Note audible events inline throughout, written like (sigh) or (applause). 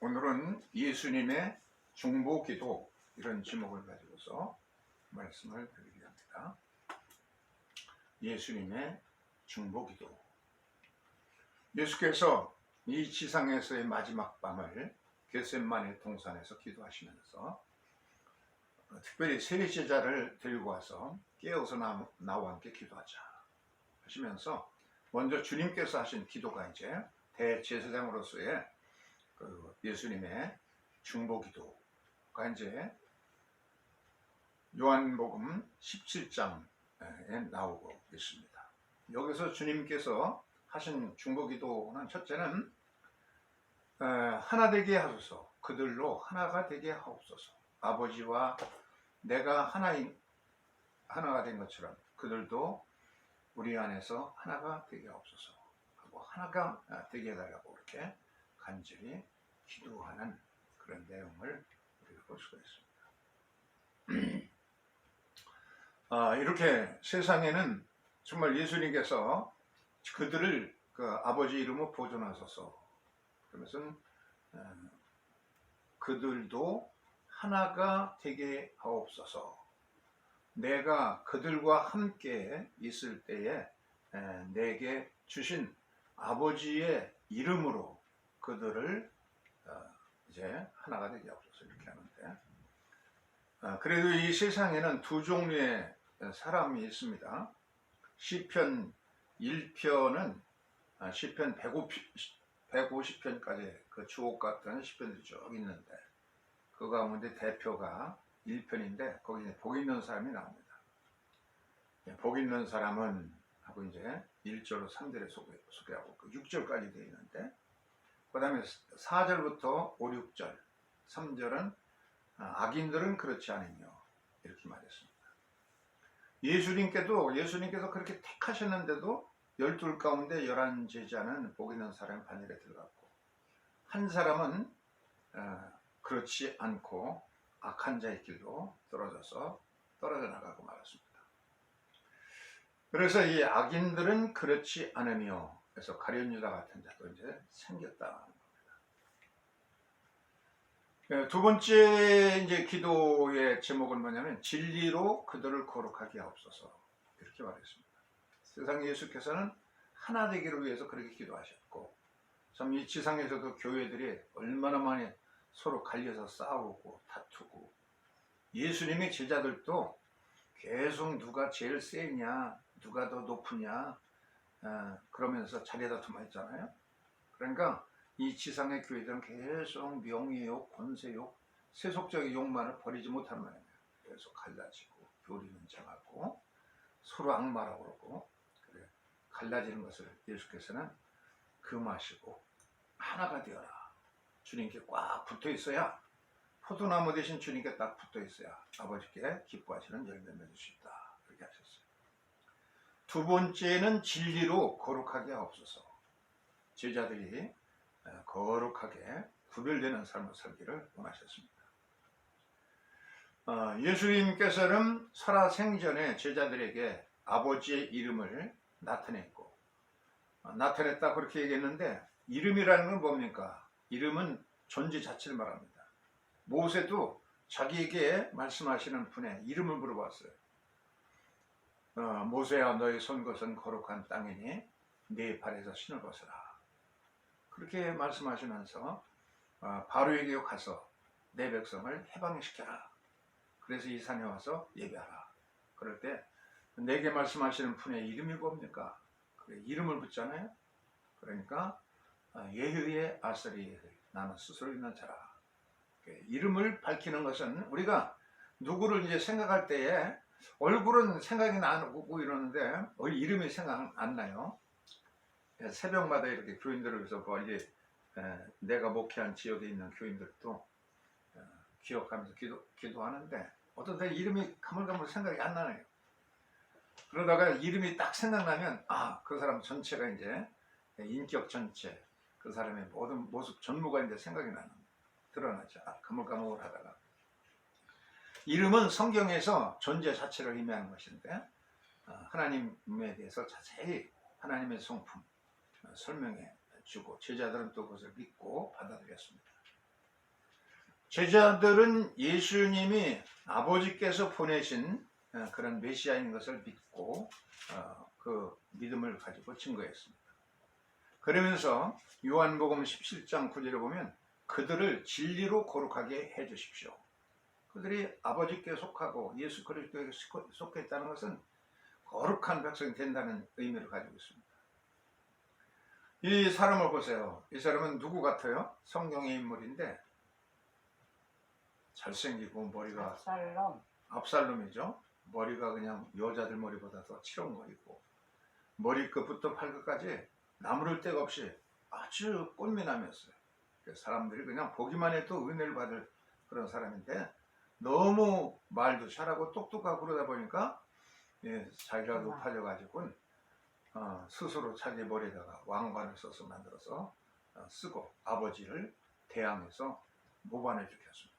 오늘은 예수님의 중보기도 이런 제목을 가지고서 말씀을 드리려 합니다. 예수님의 중보기도. 예수께서 이 지상에서의 마지막 밤을 겟셋만의 동산에서 기도하시면서 어, 특별히 세 제자를 데리고 와서 깨어서 나, 나와 함께 기도하자 하시면서 먼저 주님께서 하신 기도가 이제 대제사장으로서의 그 예수님의 중보기도가 이제 요한복음 17장에 나오고 있습니다. 여기서 주님께서 하신 중보기도는 첫째는 에, 하나 되게 하소서. 그들로 하나가 되게 하옵소서. 아버지와 내가 하나인 하나가 된 것처럼 그들도 우리 안에서 하나가 되게 하옵소서. 하고 하나가 되게 해달라고 이렇게 간절히 기도하는 그런 내용을 우리가 볼 수가 있습니다. (clears throat) 아, 이렇게 세상에는 정말 예수님께서 그들을 그 아버지 이름으로 보존하소서. 그러면서 어, 그들도 하나가 되게 하옵소서. 내가 그들과 함께 있을 때에 에, 내게 주신 아버지의 이름으로 그들을 어, 이제 하나가 되게 하옵소서 이렇게 하는데 어, 그래도 이 세상에는 두 종류의 사람이 있습니다. 시편 1편은 아, 시편 150 편까지 그 주옥 같은 시편들이 쭉 있는데 그 가운데 대표가 1편인데 거기 이제 복 있는 사람이 나옵니다. 예, 복 있는 사람은 하고 이제 1절로 3절에 소개, 소개하고 그 6절까지 되어 있는데 그 다음에 4절부터 5, 6절 3절은 아, 악인들은 그렇지 않으며 이렇게 말했습니다. 예수님께도 예수님께서 그렇게 택하셨는데도 열둘 가운데 열한 제자는 복 있는 사람의 반열에 들어갔고 한 사람은 어, 그렇지 않고 악한 자의 길로 떨어져서 떨어져 나가고 말았습니다. 그래서 이 악인들은 그렇지 않으며 그래서 가련 유다 같은 자도 이제 생겼다. 예, 두 번째 이제 기도의 제목은 뭐냐면 진리로 그들을 거룩하게 하옵소서 이렇게 말했습니다. 세상 예수께서는 하나 되기를 위해서 그렇게 기도하셨고 참 이 지상에서도 교회들이 얼마나 많이 서로 갈려서 싸우고 다투고 예수님의 제자들도 계속 누가 제일 세냐 누가 더 높으냐 어, 그러면서 자리 다툼 했잖아요. 그러니까 이 지상의 교회들은 계속 명예욕, 권세욕, 세속적인 욕만을 버리지 못하는 말이에요. 계속 갈라지고 교리는 정하고 서로 악마라고 그러고 그래 갈라지는 것을 예수께서는 금하시고 하나가 되어라. 주님께 꽉 붙어 있어야 포도나무 대신 주님께 딱 붙어 있어야 아버지께 기뻐하시는 열매 맺을 수 있다. 두 번째는 진리로 거룩하게 하옵소서. 제자들이 거룩하게 구별되는 삶을 살기를 원하셨습니다. 어, 예수님께서는 살아생전에 제자들에게 아버지의 이름을 나타냈고 어, 나타냈다 그렇게 얘기했는데 이름이라는 건 뭡니까? 이름은 존재 자체를 말합니다. 모세도 자기에게 말씀하시는 분의 이름을 물어봤어요. 어, 모세야 너의 손 것은 거룩한 땅이니 네 발에서 신을 벗어라. 그렇게 말씀하시면서 어, 바로에게 가서 내 백성을 해방시켜라. 그래서 이 산에 와서 예배하라. 그럴 때 내게 말씀하시는 분의 이름이 뭡니까? 그래, 이름을 붙잖아요. 그러니까 어, 예후의 아스리 나는 스스로 있는 자라. 이름을 밝히는 것은 우리가 누구를 이제 생각할 때에 얼굴은 생각이 나고 이러는데 이름이 생각 안 나요. 예, 새벽마다 이렇게 교인들을 위해서 멀리 예, 내가 목회한 지역에 있는 교인들도 어, 기억하면서 기도, 기도하는데 어떤 때 이름이 가물가물 생각이 안 나네요. 그러다가 이름이 딱 생각나면 아 그 사람 전체가 이제 인격 전체 그 사람의 모든 모습 전무가 이제 생각이 나는 드러나죠. 아, 가물가물하다가 이름은 성경에서 존재 자체를 의미하는 것인데 어, 하나님에 대해서 자세히 하나님의 성품 설명해 주고 제자들은 또 그것을 믿고 받아들였습니다. 제자들은 예수님이 아버지께서 보내신 어, 그런 메시아인 것을 믿고 어, 그 믿음을 가지고 증거했습니다. 그러면서 요한복음 17장 9절에 보면 그들을 진리로 거룩하게 해 주십시오. 그들이 아버지께 속하고 예수 그리스도에게 속했다는 것은 거룩한 백성이 된다는 의미를 가지고 있습니다. 이 사람을 보세요. 이 사람은 누구 같아요? 성경의 인물인데 잘생기고 머리가 압살롬. 압살롬이죠. 머리가 그냥 여자들 머리보다 더 치렁거리고 머리끝부터 발끝까지 나무를 데가 없이 아주 꽃미남이었어요. 사람들이 그냥 보기만 해도 은혜를 받을 그런 사람인데 너무 말도 잘하고 똑똑하고 그러다 보니까 예, 자기가. 높아져가지고 어, 스스로 자기 머리에다가 왕관을 써서 만들어서 어, 쓰고 아버지를 대항해서 모반을 지켰습니다.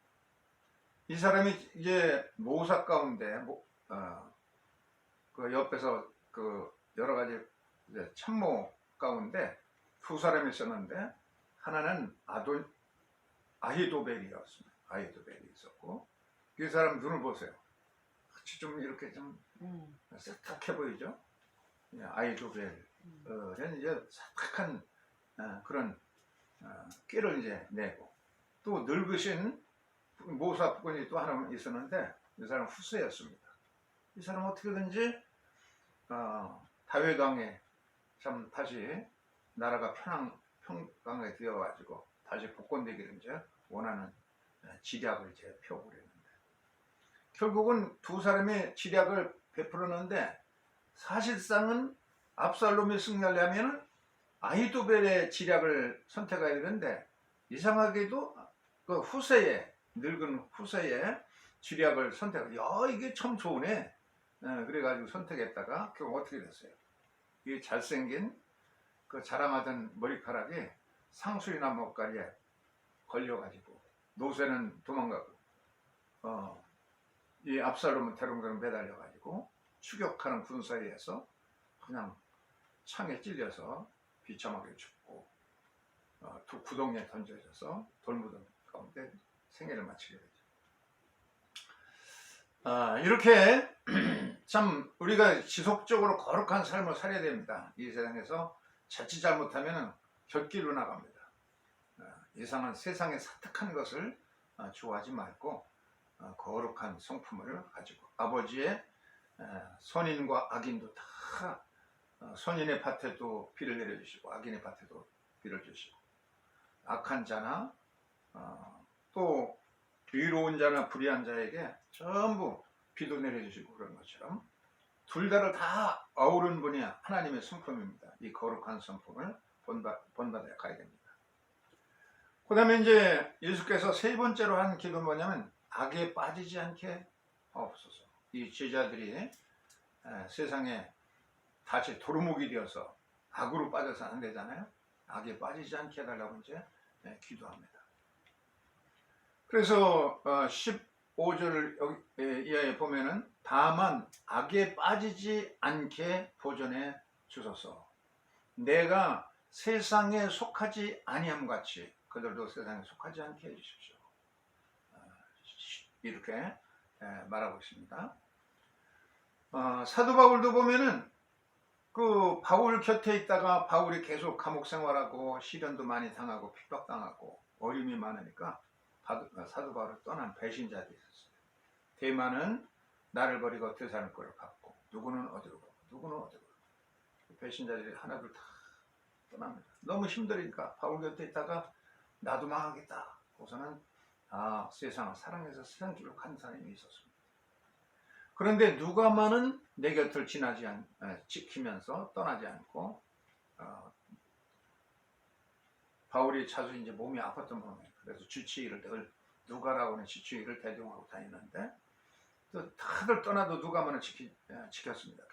이 사람이 이제 모사 가운데 모- 어, 그 옆에서 그 여러 가지 참모 가운데 두 사람이 있었는데 하나는 아도 아히도벨이었습니다. 아히도벨이 있었고 이 사람 눈을 보세요. 같이 좀 이렇게 좀 음. 싹해 보이죠? 예, 아이도벨은 음. 이제 사탁한 어, 그런 어, 끼를 이제 내고 또 늙으신 모사꾼이 또 하나 있었는데 이 사람 후세였습니다. 이 사람 어떻게든지 어, 다윗 왕에 참 다시 나라가 편안 평강하게 되어가지고 다시 복권되기를 이제 원하는 어, 지략을 이제 펴보려는데 결국은 두 사람의 지략을 베풀었는데 사실상은 압살롬이 승리하려면 아히도벨의 지략을 선택해야 되는데 이상하게도 그 후세의 늙은 후세의 지략을 선택. 야 이게 참 좋으네. 어, 그래가지고 선택했다가 결국 어떻게 됐어요? 이 잘생긴 그 자랑하던 머리카락이 상수리나 먹가리에 걸려가지고 노새는 도망가고 어, 이 압살롬은 대롱대롱 매달려가지고 추격하는 군사에서 그냥 창에 찔려서 비참하게 죽고 어, 두 구덩이에 던져져서 돌무덤 가운데 생애를 마치게 되죠. 아, 이렇게 (clears throat) 참 우리가 지속적으로 거룩한 삶을 살아야 됩니다. 이 세상에서 자칫 잘못하면 곁길로 나갑니다. 아, 이상한 세상에 사탁한 것을 아, 좋아하지 말고 어, 거룩한 성품을 가지고 아버지의 에, 선인과 악인도 다 어, 선인의 밭에도 비를 내려주시고 악인의 밭에도 비를 주시고 악한 자나 어, 또 의로운 자나 불의한 자에게 전부 비도 내려주시고 그런 것처럼 둘 다를 다 아우른 분이 하나님의 성품입니다. 이 거룩한 성품을 본받, 본받아 가야 됩니다. 그 다음에 이제 예수께서 세 번째로 한 기도는 뭐냐면 악에 빠지지 않게 하옵소서. 이 제자들이 에, 세상에 다시 도루묵이 되어서 악으로 빠져서 안 되잖아요. 악에 빠지지 않게 해달라고 이제 에, 기도합니다. 그래서 어, 15절 여기 에, 이하에 보면은 다만 악에 빠지지 않게 보존해 주소서. 내가 세상에 속하지 아니함 같이 그들도 세상에 속하지 않게 해주십시오. 어, 이렇게 에, 말하고 있습니다. 어, 사도 바울도 보면은 그 바울 곁에 있다가 바울이 계속 감옥 생활하고 시련도 많이 당하고 핍박당하고 어려움이 많으니까 바- 사도 바울을 떠난 배신자들이 있었어요. 대만은 나를 버리고 대산을 꼴을 갖고 누구는 어디로 가고 누구는 어디로 가고 그 배신자들이 하나둘 다 떠납니다. 너무 힘드니까 바울 곁에 있다가 나도 망하겠다. 거기서는 아 세상을 사랑해서 세상 길로 간 사람이 있었습니다. 그런데 누가만은 내 곁을 지나지 않, 에, 지키면서 떠나지 않고 어, 바울이 자주 이제 몸이 아팠던 몸에 그래서 주치의를 늘 누가라고는 주치의를 대동하고 다니는데 또 다들 떠나도 누가만은 지키, 에, 지켰습니다.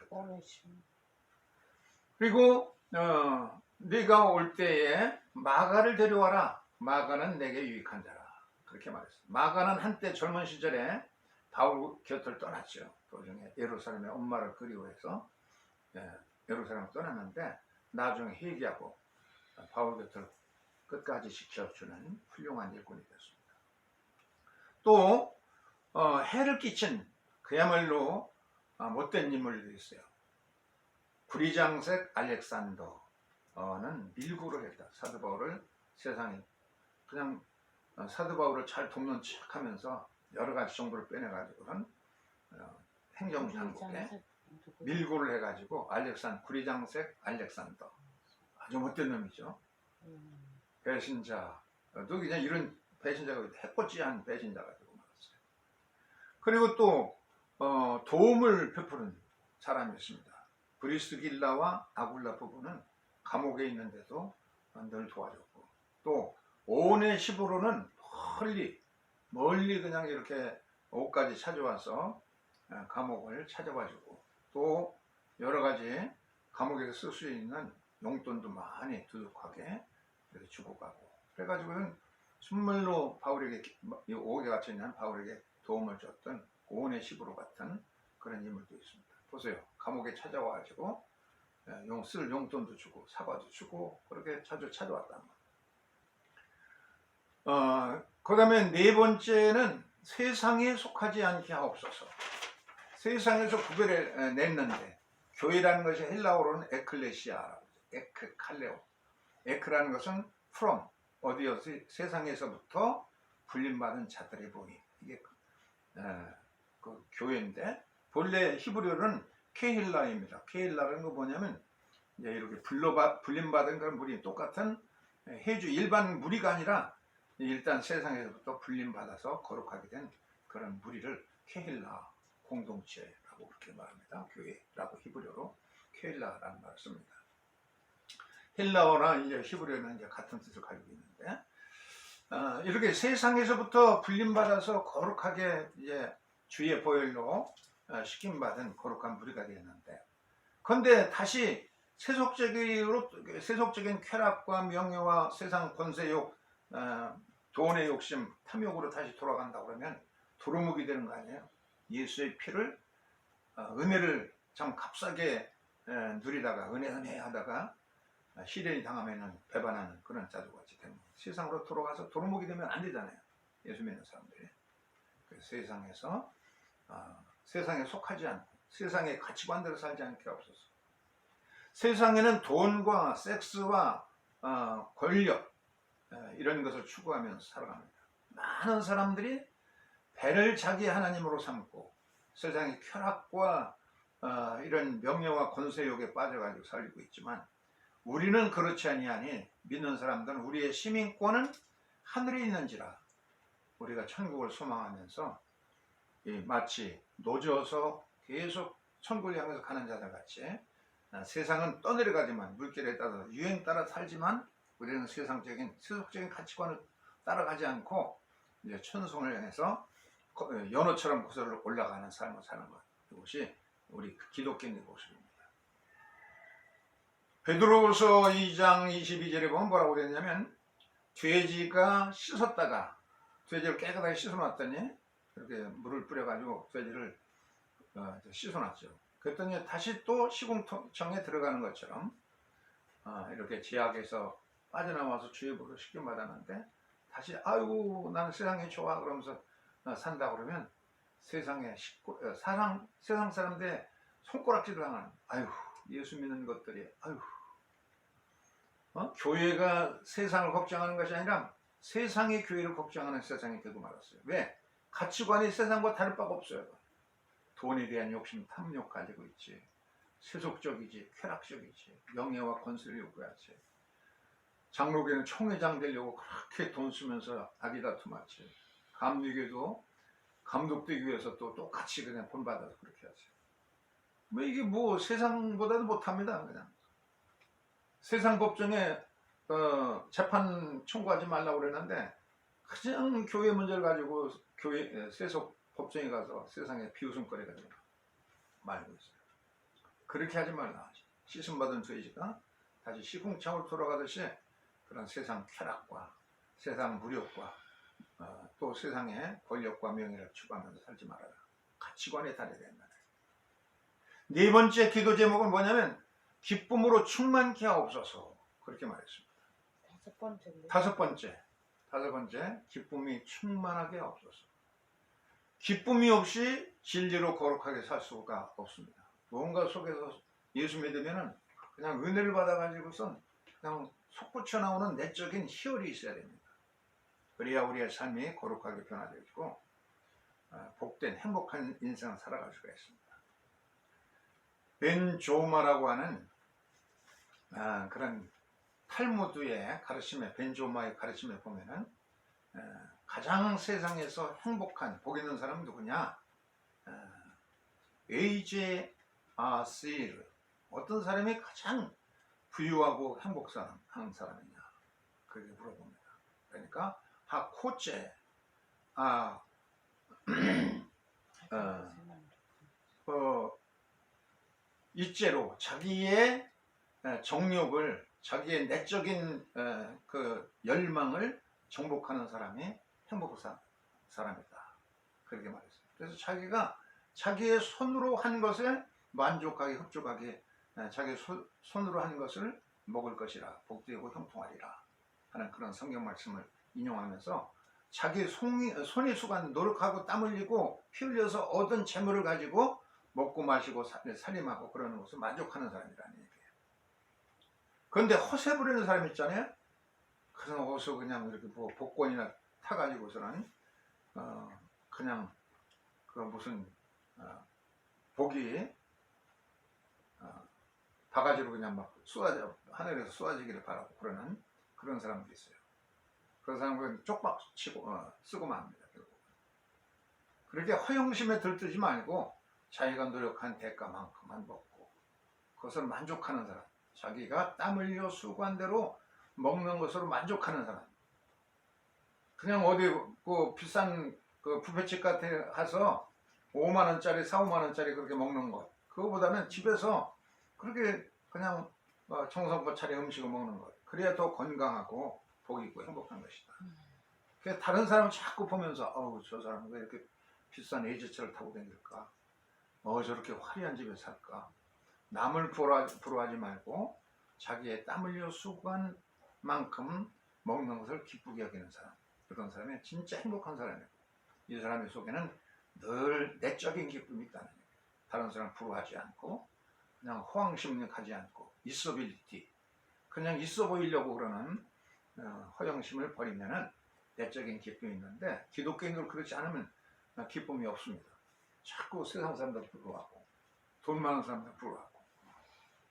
그리고 어, 네가 올 때에 마가를 데려와라. 마가는 내게 유익한 자라. 그렇게 말했어요. 마가는 한때 젊은 시절에 바울 곁을 떠났죠. 도중에 예루살렘에 엄마를 그리워해서 예, 예루살렘을 떠났는데 나중에 회개하고 바울 곁을 끝까지 지켜주는 훌륭한 일꾼이 됐습니다. 또 어, 해를 끼친 그야말로 아, 못된 인물도 있어요. 구리장색 알렉산더는 밀고를 했다. 사도 바울을 세상에 그냥 어, 사도 바울을 잘 돕는 척하면서 여러 가지 정보를 빼내가지고는 어, 행정 당국에 밀고를 해가지고 알렉산 구리장색 알렉산더 아주 못된 놈이죠. 음, 배신자 또 그냥 이런 배신자가 해코지한 배신자가 되고 말았어요. 그리고 또 어, 도움을 베푸는 사람이 있습니다. 브리스길라와 아굴라 부부는 감옥에 있는데도 늘 도와줬고 또 오네 시부로는 멀리 멀리 그냥 이렇게 옷까지 찾아와서 어, 감옥을 찾아와주고 또 여러 가지 감옥에서 쓸 수 있는 용돈도 많이 두둑하게 이렇게 주고 가고 그래가지고는 선물로 바울에게 이 옥에 갇혀 있는 바울에게 도움을 줬던 고은의 시부로 같은 그런 인물도 있습니다. 보세요. 감옥에 찾아와가지고 예, 용, 쓸 용돈도 주고 사과도 주고 그렇게 자주 찾아왔단 말이에요. 어, 그 다음에 네 번째는 세상에 속하지 않게 하옵소서. 세상에서 구별해 냈는데 교회라는 것이 헬라어로는 에클레시아라고 하죠. 에크칼레오. 에크라는 것은 from 어디요? 세- 세상에서부터 불림받은 자들의 모임. 이게 그, 에, 그 교회인데 본래 히브리어는 케힐라입니다. 케힐라라는 거 뭐냐면 이제 이렇게 불러받 불림받은 그런 무리 똑같은 해주 일반 무리가 아니라 일단 세상에서부터 불림받아서 거룩하게 된 그런 무리를 케힐라 공동체라고 그렇게 말합니다. 교회라고 히브리어로 케힐라라는 말을 씁니다. 헬라어나 이제 히브리어는 이제 같은 뜻을 가지고 있는데 어, 이렇게 세상에서부터 불림받아서 거룩하게 이제 주의 보혈로 어, 시킴받은 거룩한 무리가 되었는데 그런데 다시 세속적으로 세속적인 쾌락과 명예와 세상 권세욕 어, 돈의 욕심 탐욕으로 다시 돌아간다 그러면 두루묵이 되는 거 아니에요? 예수의 피를 어, 은혜를 참 값싸게 에, 누리다가 은혜 은혜 하다가 어, 시련이 당하면은 배반하는 그런 자들같이 되는 거예요. 세상으로 돌아가서 도루묵이 되면 안 되잖아요. 예수 믿는 사람들이. 그 세상에서 어, 세상에 속하지 않고 세상의 가치관대로 살지 않게 없어서. 세상에는 돈과 섹스와 어, 권력 어, 이런 것을 추구하면서 살아갑니다. 많은 사람들이 배를 자기 하나님으로 삼고 세상의 쾌락과 어, 이런 명예와 권세욕에 빠져가지고 살고 있지만 우리는 그렇지 아니하니 믿는 사람들은 우리의 시민권은 하늘에 있는지라 우리가 천국을 소망하면서 이 마치 노져서 계속 천국을 향해서 가는 자들 같이 아, 세상은 떠내려가지만 물결에 따라 유행 따라 살지만 우리는 세상적인 세속적인 가치관을 따라가지 않고 이제 천성을 향해서 거- 어, 연어처럼 거슬러 올라가는 삶을 사는 것 이것이 우리 기독교인의 모습입니다. 베드로후서 2장 22절에 보면 뭐라고 그랬냐면 돼지가 씻었다가 돼지를 깨끗하게 씻어놨더니 이렇게 물을 뿌려가지고 돼지를 어, 씻어놨죠. 그랬더니 다시 또 시궁청에 들어가는 것처럼 어, 이렇게 지약에서 빠져나와서 주의 보를 시켜 받았는데 다시 아이고 나는 세상이 좋아 그러면서 어, 산다 그러면 세상에 식구, 어, 사랑, 세상 사람들의 손가락질 당하는 아유 예수 믿는 것들이 아유 어? 교회가 세상을 걱정하는 것이 아니라 세상의 교회를 걱정하는 세상이 되고 말았어요. 왜? 가치관이 세상과 다를 바가 없어요. 돈에 대한 욕심, 탐욕 가지고 있지. 세속적이지, 쾌락적이지, 명예와 권세를 요구하지. 장로교는 총회장 되려고 그렇게 돈 쓰면서 아기다툼하지. 감리교도 감독되기 위해서 또 똑같이 그냥 본받아서 그렇게 하지. 뭐 이게 뭐 세상보다도 못합니다. 그냥. 세상 법정에 어, 재판 청구하지 말라고 그랬는데 그냥 교회 문제를 가지고 교회 에, 세속 법정에 가서 세상에 비웃음거리가 되고 말고 있어요. 그렇게 하지 말라. 씻음 받은 돼지가 다시 시궁창으로 돌아가듯이 그런 세상 쾌락과 세상 무력과 어, 또 세상의 권력과 명예를 추구하면서 살지 말아라. 가치관에 달해야 된다. 네 번째 기도 제목은 뭐냐면 기쁨으로 충만케 하옵소서 그렇게 말했습니다. 다섯 번째인데. 다섯 번째, 다섯 번째 기쁨이 충만하게 하옵소서. 기쁨이 없이 진리로 거룩하게 살 수가 없습니다. 무언가 속에서 예수 믿으면은 그냥 은혜를 받아가지고선 그냥 솟구쳐 나오는 내적인 희열이 있어야 됩니다. 그래야 우리의 삶이 거룩하게 변화되고 어, 복된 행복한 인생을 살아갈 수가 있습니다. 벤 조마라고 하는 아, 그런 탈무드의 가르침에 벤 조마의 가르침에 보면은 어, 가장 세상에서 행복한 복 있는 사람은 누구냐? 어, 에이제 아시르 어떤 사람이 가장 부유하고 행복한 사람이냐? 그렇게 물어봅니다. 그러니까 하코제 아 (clears throat) 어, 어, 일제로 자기의 에, 정욕을 자기의 내적인 에, 그 열망을 정복하는 사람이 행복한 사람이다. 그렇게 말했어요. 그래서 자기가 자기의 손으로 한 것에 만족하게 흡족하게 에, 자기 소- 손으로 한 것을 먹을 것이라 복되고 형통하리라 하는 그런 성경 말씀을 인용하면서 자기 손이, 손이 수간 노력하고 땀 흘리고 피 흘려서 얻은 재물을 가지고 먹고 마시고 사- 살림하고 그러는 것을 만족하는 사람이라는 얘기예요. 그런데 허세 부리는 사람 있잖아요. 그래서 어디서 그냥 이렇게 뭐 복권이나 타가지고서는 어, 그냥 그 무슨 어, 복이 어, 바가지로 그냥 막 쏟아져 하늘에서 쏟아지기를 바라고 그러는 그런 사람도 있어요. 그런 사람은 쪽박 치고 어, 쓰고만 합니다. 결국. 그렇게 허영심에 들뜨지 말고 자기가 노력한 대가만큼만 먹고 그것을 만족하는 사람 자기가 땀 흘려 수고한 대로 먹는 것으로 만족하는 사람 그냥 어디 그 비싼 그 뷔페집 같은 가서 5만 원짜리 4, 5만 원짜리 그렇게 먹는 것 그거보다는 집에서 그렇게 그냥 어, 정성껏 차려 음식을 먹는 것 그래야 더 건강하고 복 있고 행복한 것이다. 그래서 다른 사람 자꾸 보면서 어우 저 사람은 왜 이렇게 비싼 에이저차를 타고 다닐까? 어 저렇게 화려한 집에 살까? 남을 부러워하지, 부러워하지 말고 자기의 땀 흘려 수고한 만큼 먹는 것을 기쁘게 여기는 사람 그런 사람이 진짜 행복한 사람이고 이 사람의 속에는 늘 내적인 기쁨이 있다는 얘기예요. 다른 사람 부러워하지 않고 그냥 호황심력하지 않고 있어빌리티 그냥 있어 보이려고 그러는 어, 허영심을 버리면은 내적인 기쁨이 있는데 기독교인들 그렇지 않으면 어, 기쁨이 없습니다. 자꾸 세상 사람들 부러워하고 돈 많은 사람들 부러워하고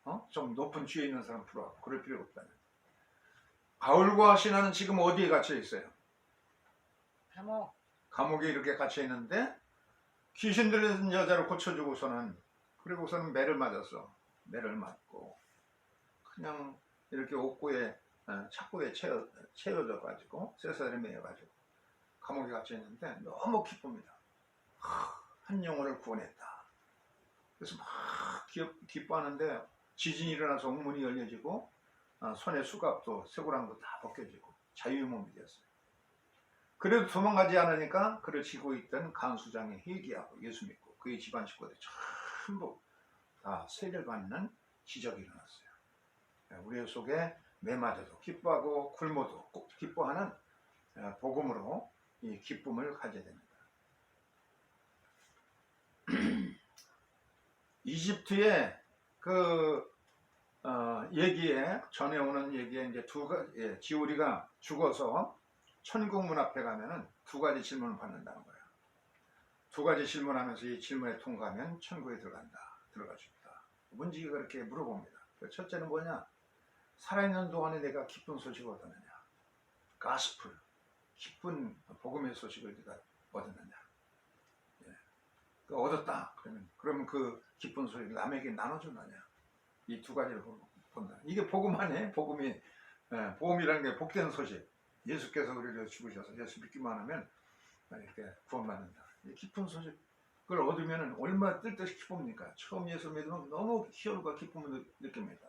어? 좀 높은 지위에 있는 사람 부러워하고 그럴 필요가 없다는 바울과 신하는 지금 어디에 갇혀 있어요? 감옥 감옥에 이렇게 갇혀 있는데 귀신 들린 여자를 고쳐주고서는 그리고서는 매를 맞았어. 매를 맞고 그냥 이렇게 옥구에 어, 착고에 채워, 채워져 가지고 쇠사슬에 매여 가지고 감옥에 갇혀 있는데 너무 기쁩니다. 하, 한 영혼을 구원했다. 그래서 막 기, 기뻐하는데 지진이 일어나서 옥문이 열려지고 어, 손에 수갑도 쇠고랑도 다 벗겨지고 자유몸이 되었어요. 그래도 도망가지 않으니까 그를 지고 있던 간수장이 회개하고 예수 믿고 그의 집안 식구들이 전 부다 세례를 받는 기적이 일어났어요. 우리 속에 매맞아도 기뻐하고 굶어도 꼭 기뻐하는 어, 복음으로 이 기쁨을 가져야 됩니다. (clears throat) 이집트의 그 어, 얘기에 전해오는 얘기에 이제 두 가지 예, 지우리가 죽어서 천국 문 앞에 가면은 두 가지 질문을 받는다는 거예요. 두 가지 질문하면서 이 질문에 통과하면 천국에 들어간다, 들어갈 수 있다. 문지기가 그렇게 물어봅니다. 그 첫째는 뭐냐? 살아있는 동안에 내가 기쁜 소식을 얻었느냐? 가스풀, 기쁜 복음의 소식을 네가 얻었느냐? 예. 그 얻었다. 그러면 그러면 그 기쁜 소식을 남에게 나눠주느냐? 이 두 가지를 본다. 이게 복음 안에 복음이 예, 복음이라는 게 복된 소식. 예수께서 우리를 죽으셔서 예수 믿기만 하면 이렇게 구원받는다. 이 깊은 소식을 얻으면 얼마나 뜻뜻이 기쁩니까? 처음 예수 믿으면 너무 희열과 기쁨을 느- 느낍니다.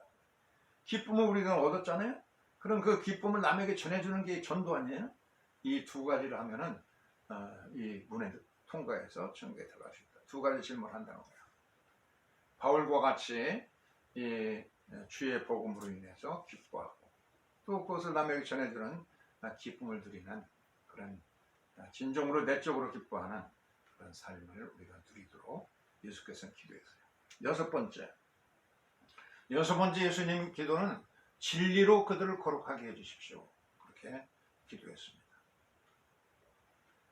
기쁨을 우리가 얻었잖아요? 그럼 그 기쁨을 남에게 전해주는 게 전도 아니에요? 이 두 가지를 하면은 어, 이 문에 통과해서 천국에 들어갈 수 있다. 두 가지 질문을 한다는 거예요. 바울과 같이 이 주의 복음으로 인해서 기뻐하고 또 그것을 남에게 전해주는 아, 기쁨을 드리는 그런 아, 진정으로 내적으로 기뻐하는 그런 삶을 우리가 누리도록 예수께서는 기도했어요. 여섯 번째. 여섯 번째 예수님 기도는 진리로 그들을 거룩하게 해주십시오. 그렇게 기도했습니다.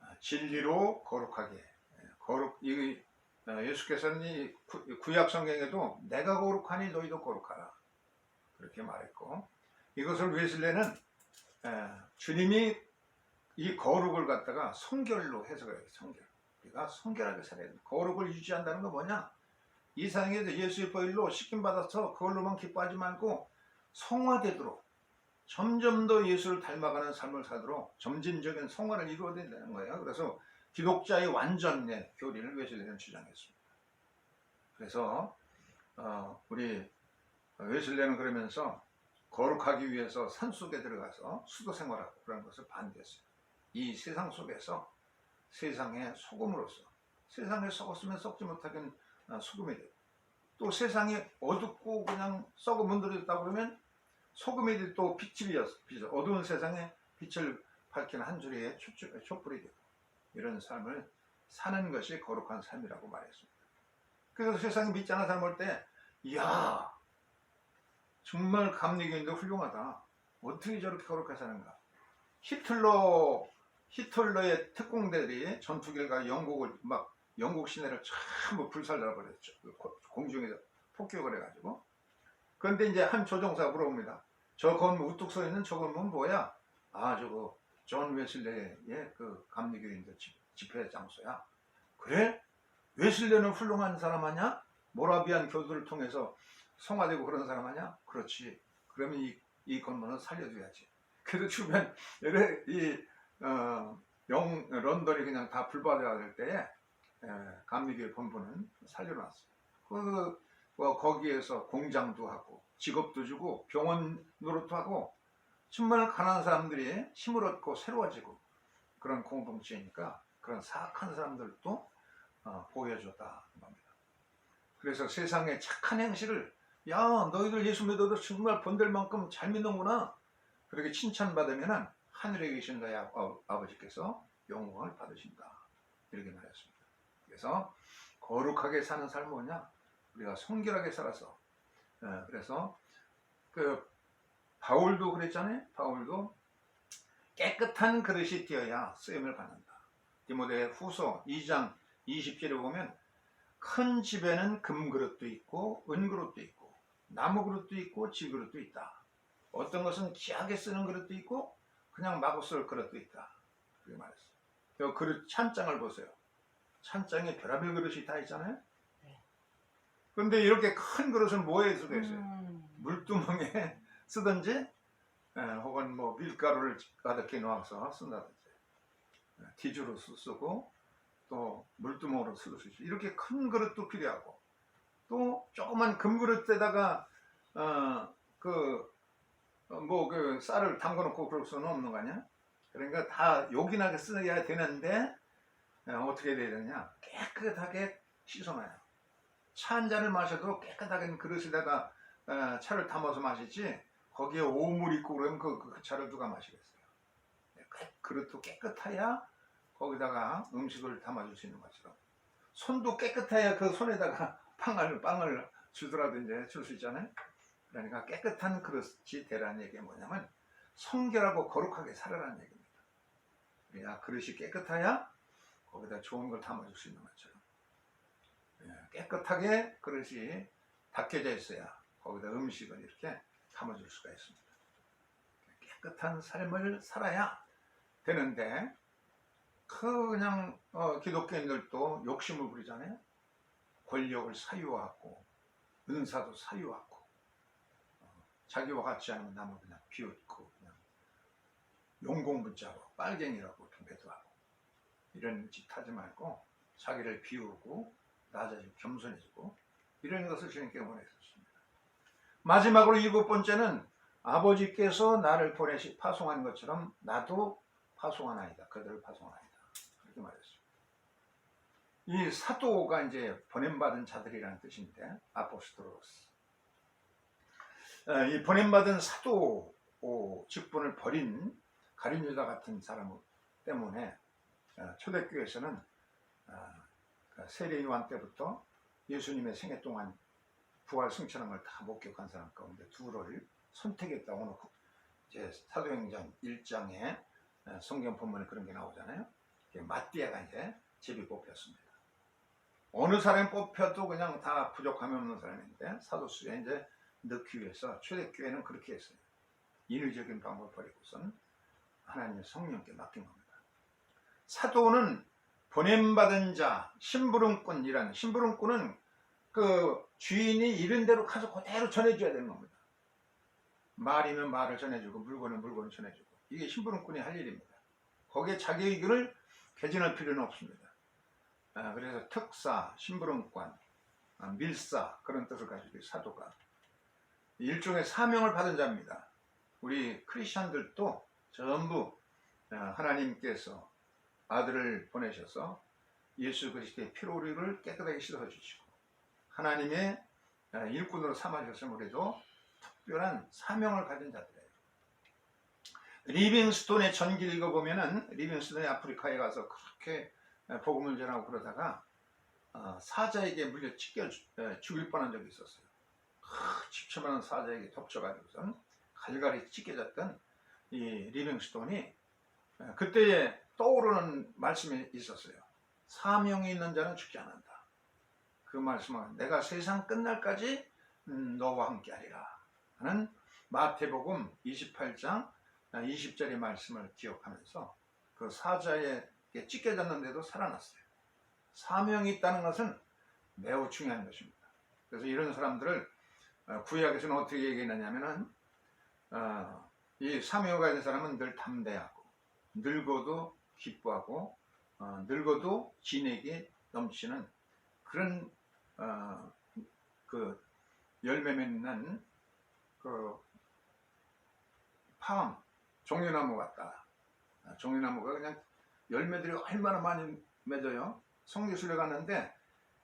아, 진리로 거룩하게. 예, 거룩, 이, 어, 예수께서는 이 구- 구약 성경에도 내가 거룩하니 너희도 거룩하라. 그렇게 말했고, 이것을 웨슬레는 에, 주님이 이 거룩을 갖다가 성결로 해석을 해요. 성결. 우리가 성결하게 살아야 돼. 거룩을 유지한다는 건 뭐냐? 이 세상에서 예수의 보일로 시킴 받아서 그걸로만 기뻐하지 말고 성화되도록 점점 더 예수를 닮아가는 삶을 살도록 점진적인 성화를 이루어야 된다는 거예요. 그래서 기독자의 완전의 교리를 웨슬레는 주장했습니다. 그래서 어, 우리 웨슬레는 그러면서 거룩하기 위해서 산 속에 들어가서 수도 생활하고 그런 것을 반대했어요. 이 세상 속에서 세상의 소금으로서 세상에 썩었으면 썩지 못하긴 어, 소금이 되고 또 세상이 어둡고 그냥 썩어 문드러졌다 그러면 소금이 또 빛이 비어 어두운 세상에 빛을 밝히는 한 줄의 촛- 촛불이 되고 이런 삶을 사는 것이 거룩한 삶이라고 말했습니다. 그래서 세상에 믿지 않는 사람 볼 때, 이야, 정말 감리교인도 훌륭하다. 어떻게 저렇게 거룩하게 사는가? 히틀러, 히틀러의 특공대들이 전투기를 가 영국을 막 영국 시내를 전부 불살라 버렸죠. 그 고- 공중에서 폭격을 해가지고. 그런데 이제 한 조종사가 물어봅니다. 저 건물 우뚝 서 있는 저 건물 뭐야? 아 저거 존 웨슬레의 그 감리교인들 집, 집회 장소야. 그래? 웨슬레는 훌륭한 사람 아냐? 모라비안 교도를 통해서 성화되고 그런 사람 아냐? 그렇지. 그러면 이, 이 건물은 살려줘야지. (laughs) 그래서 주변 이 어, 영 런던이 그냥 다 불바다가 될 때에 에, 감리교회 본부는 살려놨어요. 그 어, 거기에서 공장도 하고 직업도 주고 병원 노릇도 하고 정말 가난한 사람들이 힘을 얻고 새로워지고 그런 공동체니까 그런 사악한 사람들도 어, 보여줬다 겁니다. 그래서 세상의 착한 행실을 야 너희들 예수 믿어도 정말 본될 만큼 잘 믿는구나 그렇게 칭찬받으면 하늘에 계신 너희 아- 아버지께서 영광을 받으신다 이렇게 말했습니다. 그래서 거룩하게 사는 삶은 뭐냐? 우리가 성결하게 살아서 어, 그래서 그 바울도 그랬잖아요. 바울도 깨끗한 그릇이 되어야 쓰임을 받는다. 디모데 후서 2장 20절에 보면 큰 집에는 금그릇도 있고 은그릇도 있고 나무 그릇도 있고 질그릇도 있다. 어떤 것은 귀하게 쓰는 그릇도 있고 그냥 마구 쓸 그릇도 있다. 그렇게 말했어요. 그 그릇 찬장을 보세요. 찬장에 별의별 그릇이 다 있잖아요. 네. 근데 이렇게 큰 그릇은 뭐에 쓰고 있어요? 음, 물두멍에 (laughs) 쓰든지 에, 혹은 뭐 밀가루를 가득히 넣어서 쓴다든지 에, 티주로 쓰- 쓰고 또 물두멍으로 쓸 수 있죠. 이렇게 큰 그릇도 필요하고 또 조그만 금그릇에다가 어, 그 뭐 그 쌀을 담궈놓고 그럴 수는 없는 거 아니야? 그러니까 다 요긴하게 써야 되는데 에, 어떻게 돼야 되느냐? 깨끗하게 씻어놔요. 차 한 잔을 마셔도 깨끗하게 그릇에다가 에, 차를 담아서 마시지 거기에 오물 있고 그러면 그, 그 차를 누가 마시겠어요? 그릇도 깨끗해야 거기다가 음식을 담아줄 수 있는 것처럼 손도 깨끗해야 그 손에다가 (laughs) 빵을 빵을 주더라도 이제 줄 수 있잖아요. 그러니까 깨끗한 그릇이 되라는 얘기가 뭐냐면 성결하고 거룩하게 살아라는 얘기입니다. 그래야 그릇이 깨끗해야 거기다 좋은 걸 담아줄 수 있는 것처럼 예, 깨끗하게 그릇이 닦여져 있어야 거기다 음식을 이렇게 담아줄 수가 있습니다. 깨끗한 삶을 살아야 되는데 그 그냥 어, 기독교인들도 욕심을 부리잖아요. 권력을 사유하고 은사도 사유하고 어, 자기와 같지 않으면 남을 그냥 비웃고 그냥 용공문자로 빨갱이라고 이렇게 매도하고 이런 짓 하지 말고 자기를 비우고 낮아지고 겸손해지고 이런 것을 주님께 원했었습니다. 마지막으로 일곱 번째는 아버지께서 나를 보내시 파송한 것처럼 나도 파송하나이다. 그들을 파송하나이다. 그렇게 말했습니다. 이 사도가 이제 보냄받은 자들이라는 뜻인데 아포스토로스. 어, 이 보냄받은 사도 어, 직분을 버린 가룟 유다 같은 사람 때문에 어, 초대교회에서는 아, 그러니까 세례 요한 때부터 예수님의 생애 동안 부활 승천한 걸다 목격한 사람 가운데 둘을 선택했다고 놓고 이제 사도행전 1장에 성경 본문에 그런 게 나오잖아요. 마띠아가 이제 제비 뽑혔습니다. 어느 사람이 뽑혀도 그냥 다 부족함이 없는 사람인데 사도수에 이제 넣기 위해서 초대교회는 그렇게 했어요. 인위적인 방법을 버리고선 하나님의 성령께 맡긴 겁니다. 사도는 보냄받은 자, 심부름꾼이라는 심부름꾼은 그 주인이 이른 대로 가서 그대로 전해줘야 되는 겁니다. 말이면 말을 전해주고 물건은 물건을 전해주고 이게 심부름꾼이 할 일입니다. 거기에 자기 의견을 개진할 필요는 없습니다. 아, 그래서 특사, 심부름관, 아, 밀사 그런 뜻을 가지고 사도가 일종의 사명을 받은 자입니다. 우리 크리스천들도 전부 아, 하나님께서 아들을 보내셔서 예수 그리스도의 피로 우리를 깨끗하게 씻어 주시고 하나님의 아, 일꾼으로 삼아 주셨으면 우리도 특별한 사명을 가진 자들이에요. 리빙스톤의 전기를 읽어보면은 리빙스톤이 아프리카에 가서 그렇게 복음을 전하고 그러다가 어, 사자에게 물려 찢겨 죽일 뻔한 적이 있었어요. 크, 집처만한 사자에게 덮쳐가지고선 갈갈이 찢겨졌던 이 리빙스톤이 에, 그때에 떠오르는 말씀이 있었어요. 사명이 있는 자는 죽지 않는다. 그 말씀은 내가 세상 끝날까지 음, 너와 함께하리라 하는 마태복음 28장 20절의 말씀을 기억하면서 그 사자에게 찢겨졌는데도 살아났어요. 사명이 있다는 것은 매우 중요한 것입니다. 그래서 이런 사람들을 어, 구약에서는 어떻게 얘기했느냐면은 어, 이 사명을 가진 사람은 늘 담대하고 늙어도 기뻐하고 어, 늙어도 진에게 넘치는 그런 어, 그 열매 맺는 그 팜, 종려나무 같다. 아, 종려나무가 그냥 열매들이 얼마나 많이 맺어요. 성지순례 갔는데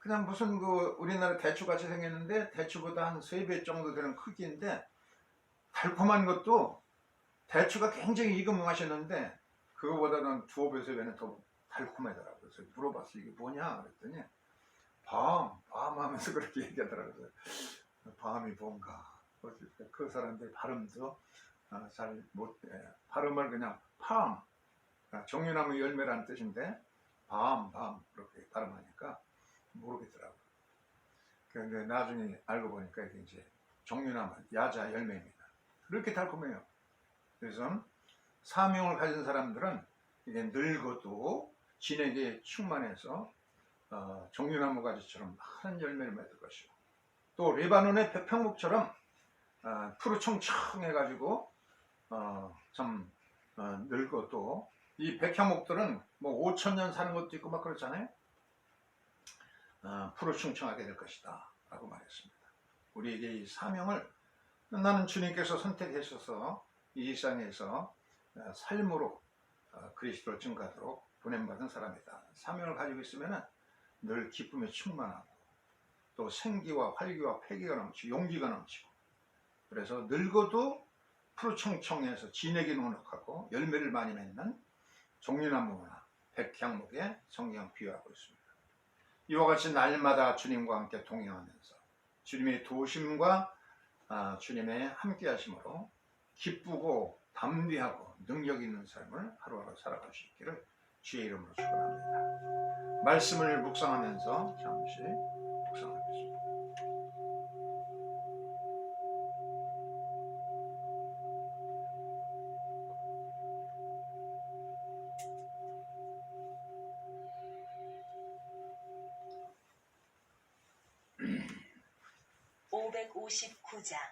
그냥 무슨 그 우리나라 대추 같이 생겼는데 대추보다 한세배 정도 되는 크기인데 달콤한 것도 대추가 굉장히 익으면 맛있는데 그거보다는 두어 배, 세 배는 더 달콤하더라고요. 그래서 물어봤어 이게 뭐냐 그랬더니 밤, 밤 하면서 (laughs) 그렇게 얘기하더라고요. 밤이 뭔가 그 사람들 발음도 아, 잘못 발음을 그냥 팜 아, 종려나무 열매라는 뜻인데 밤, 밤 그렇게 발음하니까 모르겠더라고요. 그런데 나중에 알고 보니까 이게 이제 종려나무 야자 열매입니다. 그렇게 달콤해요. 그래서 사명을 가진 사람들은 이게 늙어도 진에게 충만해서 어, 종려나무 가지처럼 많은 열매를 맺을 것이고 또 레바논의 백평목처럼 어, 푸르청청해가지고 어, 참 어, 늙어도 이 백향목들은 뭐 5천 년 사는 것도 있고 막 그렇잖아요. 어, 푸르청청하게 될 것이다 라고 말했습니다. 우리에게 이 사명을 나는 주님께서 선택하셔서 이 세상에서 어, 삶으로 어, 그리스도를 증가하도록 보냄받은 사람이다. 사명을 가지고 있으면 늘 기쁨에 충만하고 또 생기와 활기와 패기가 넘치고 용기가 넘치고 그래서 늙어도 푸르청청해서 진에게 농락하고 열매를 많이 맺는 종려나무나 백향목에 성경 비유하고 있습니다. 이와 같이 날마다 주님과 함께 동행하면서 주님의 도심과 아, 주님의 함께하심으로 기쁘고 담대하고 능력 있는 삶을 하루하루 살아갈 수 있기를 주의 이름으로 축원합니다. 말씀을 묵상하면서 잠시 59장.